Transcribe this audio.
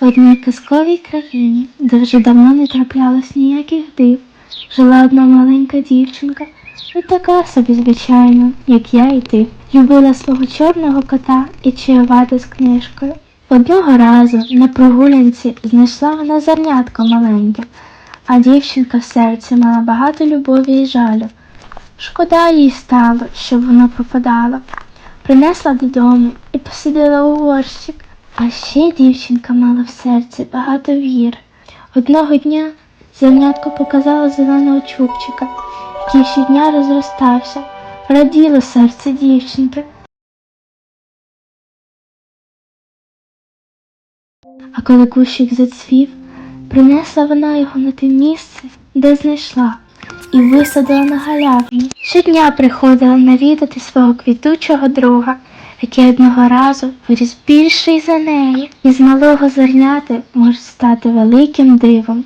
В одній казковій країні, де вже давно не траплялось ніяких див, жила одна маленька дівчинка, і така собі, звичайно, як я і ти. Любила свого чорного кота і чаювати з книжкою. Одного разу на прогулянці знайшла вона зернятко маленьке, а дівчинка в серці мала багато любові і жалю. Шкода їй стало, щоб воно пропадало. Принесла додому і посадила у горщик. А ще дівчинка мала в серці багато вір. Одного дня зернятко показало зеленого чубчика, який щодня розростався. Раділо серце дівчинки. А коли кущик зацвів, принесла вона його на те місце, де знайшла, і висадила на галявині. Щодня приходила навідати свого квітучого друга, який одного разу виріс більший за неї, і з малого зерняти може стати великим дивом.